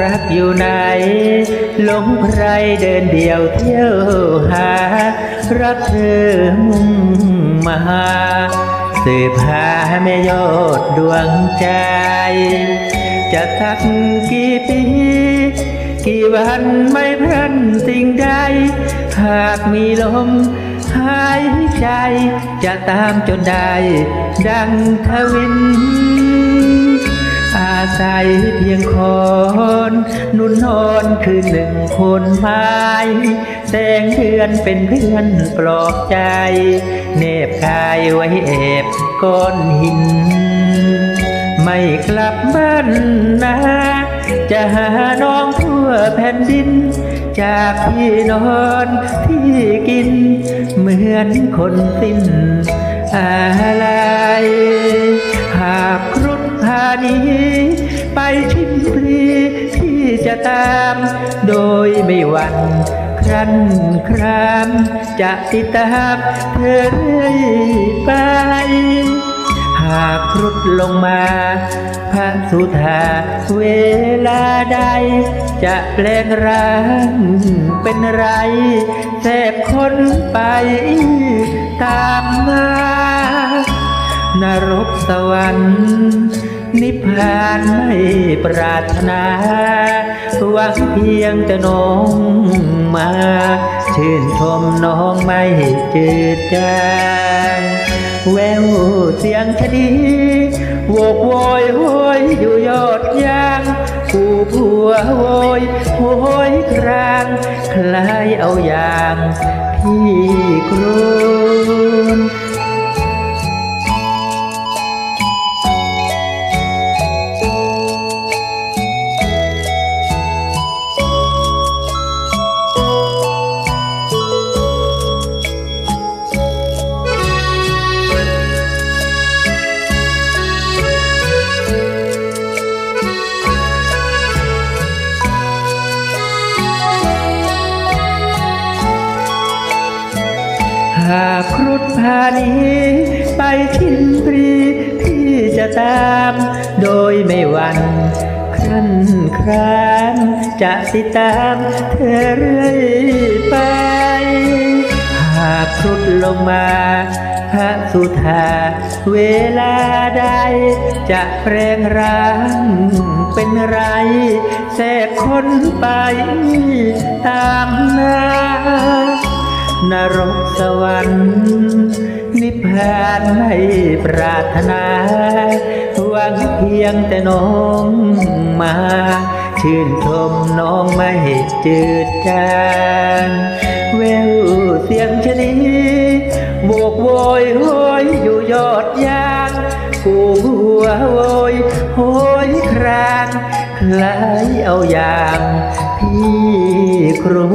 รักอยู่ไหนหลงใครเดินเดี่ยวเที่ยวหา รักเธอมุ่งมาสืบหาแม่ยอดดวงใจ จะทักกี่ปี กี่วันไม่พลันสิ่งใด หากมีลมหายใจ จะตามจนได้ ดังทวินอาศัยเพียงคอ นุ่นนอนคือหนึ่งคนไม้แสงเดือนเป็นเพื่อนปลอบใจ เนบกายไว้แอบก้อนหิน ไม่กลับบ้านนาจะหาน้องทั่วแผ่นดิน จากที่นอนที่กิน เหมือนคนสิ้นอะไรหากครุฑพานีไปชิมพลี จะตาม โดยไม่หวั่นครั้นคราม จะติดตามเธอเรื่อยไป หากครุฑลงมา พระสุธาเวลาใด จะแปลงร่างเป็นไรแทรกคนไปตามมานรกสวรรค์นิพพานไม่ปรารถนา วังเพียงแต่น้องมา ชื่นชมน้องไม่จืดจางแววเสียงชะนีโวกโวยโวยอยู่ยอดยางผู้ผัวโวยโวยกลาง คล้ายเอาอย่างพี่กรุ หากครุฑพาหนีไปชิมปรีที่จะตาม โดยไม่หวันครั้นครานจะติดตามเธอเรื่อยไป หากครุฑลงมาพระสุธาเวลาใด จะแปลงร่างเป็นไรแทรกคนไปตามน้า นรกสวรรค์นิพพานไม่ปรารถนาหวังเพียงแต่น้องมา ชื่นชมน้องไม่จืดจางแววเสียงชนีโบกโวยโหยอยู่ยอดยางกูหัวโวยโหยครางคล้ายเอาอย่างพี่ครู